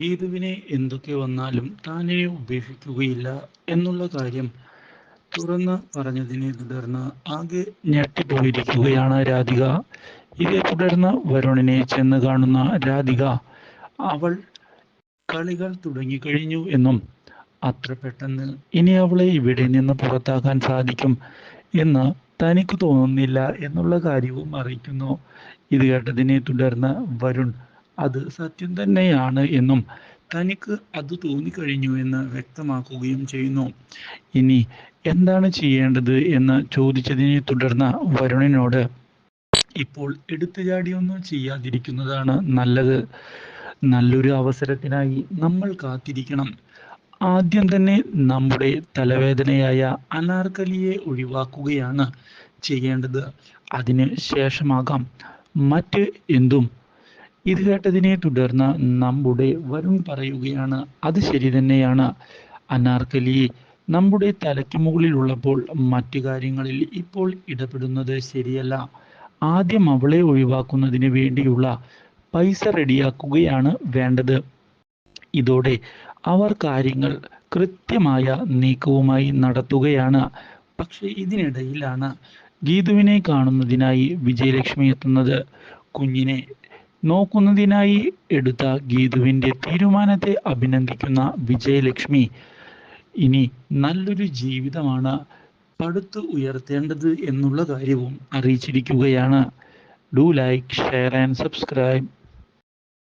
ഗീതുവിനെ എന്തൊക്കെ വന്നാലും താനെ ഉപേക്ഷിക്കുകയില്ല എന്നുള്ള കാര്യം തുറന്ന് പറഞ്ഞതിനെ തുടർന്ന് ആകെ ഞെട്ടിപ്പോയിരിക്കുകയാണ് രാധിക. ഇതേ തുടർന്ന് വരുണിനെ ചെന്ന് കാണുന്ന രാധിക അവൾ കളികൾ തുടങ്ങിക്കഴിഞ്ഞു എന്നും അത്ര പെട്ടെന്ന് ഇനി അവളെ ഇവിടെ നിന്ന് പുറത്താക്കാൻ സാധിക്കും എന്ന് തനിക്ക് തോന്നുന്നില്ല എന്നുള്ള കാര്യവും അറിയിക്കുന്നു. ഇത് കേട്ടതിനെ തുടർന്ന് വരുൺ അത് സത്യം തന്നെയാണ് എന്നും തനിക്ക് അത് തോന്നിക്കഴിഞ്ഞു എന്ന് വ്യക്തമാക്കുകയും ചെയ്യുന്നു. ഇനി എന്താണ് ചെയ്യേണ്ടത് എന്ന് ചോദിച്ചതിനെ തുടർന്ന് വരുണിനോട് ഇപ്പോൾ എടുത്തുചാടിയൊന്നും ചെയ്യാതിരിക്കുന്നതാണ് നല്ലത്. നല്ലൊരു അവസരത്തിനായി നമ്മൾ കാത്തിരിക്കണം. ആദ്യം തന്നെ നമ്മുടെ തലവേദനയായ അനാർക്കലിയെ ഒഴിവാക്കുകയാണ് ചെയ്യേണ്ടത്. അതിന് ശേഷമാകാം മറ്റ് എന്തും ഇത് കേട്ടതിനെ തുടർന്ന് നമ്മുടെ വരുൺ പറയുകയാണ് അത് ശരി തന്നെയാണ് അനാർക്കലി. നമ്മുടെ തലയ്ക്ക് മുകളിലുള്ളപ്പോൾ മറ്റു കാര്യങ്ങളിൽ ഇപ്പോൾ ഇടപെടുന്നത് ശരിയല്ല. ആദ്യം അവളെ ഒഴിവാക്കുന്നതിന് വേണ്ടിയുള്ള പൈസ റെഡിയാക്കുകയാണ് വേണ്ടത്. ഇതോടെ അവർ കാര്യങ്ങൾ കൃത്യമായ നീക്കവുമായി നടത്തുകയാണ്. പക്ഷെ ഇതിനിടയിലാണ് ഗീതുവിനെ കാണുന്നതിനായി വിജയലക്ഷ്മി എത്തുന്നത്. കുഞ്ഞിനെ നോക്കുന്നതിനായി എടുത്ത ഗീതുവിന്റെ തീരുമാനത്തെ അഭിനന്ദിക്കുന്ന വിജയലക്ഷ്മി ഇനി നല്ലൊരു ജീവിതമാണ് പടുത്തു ഉയർത്തേണ്ടത് എന്നുള്ള കാര്യവും അറിയിച്ചിരിക്കുകയാണ്. Do like share and subscribe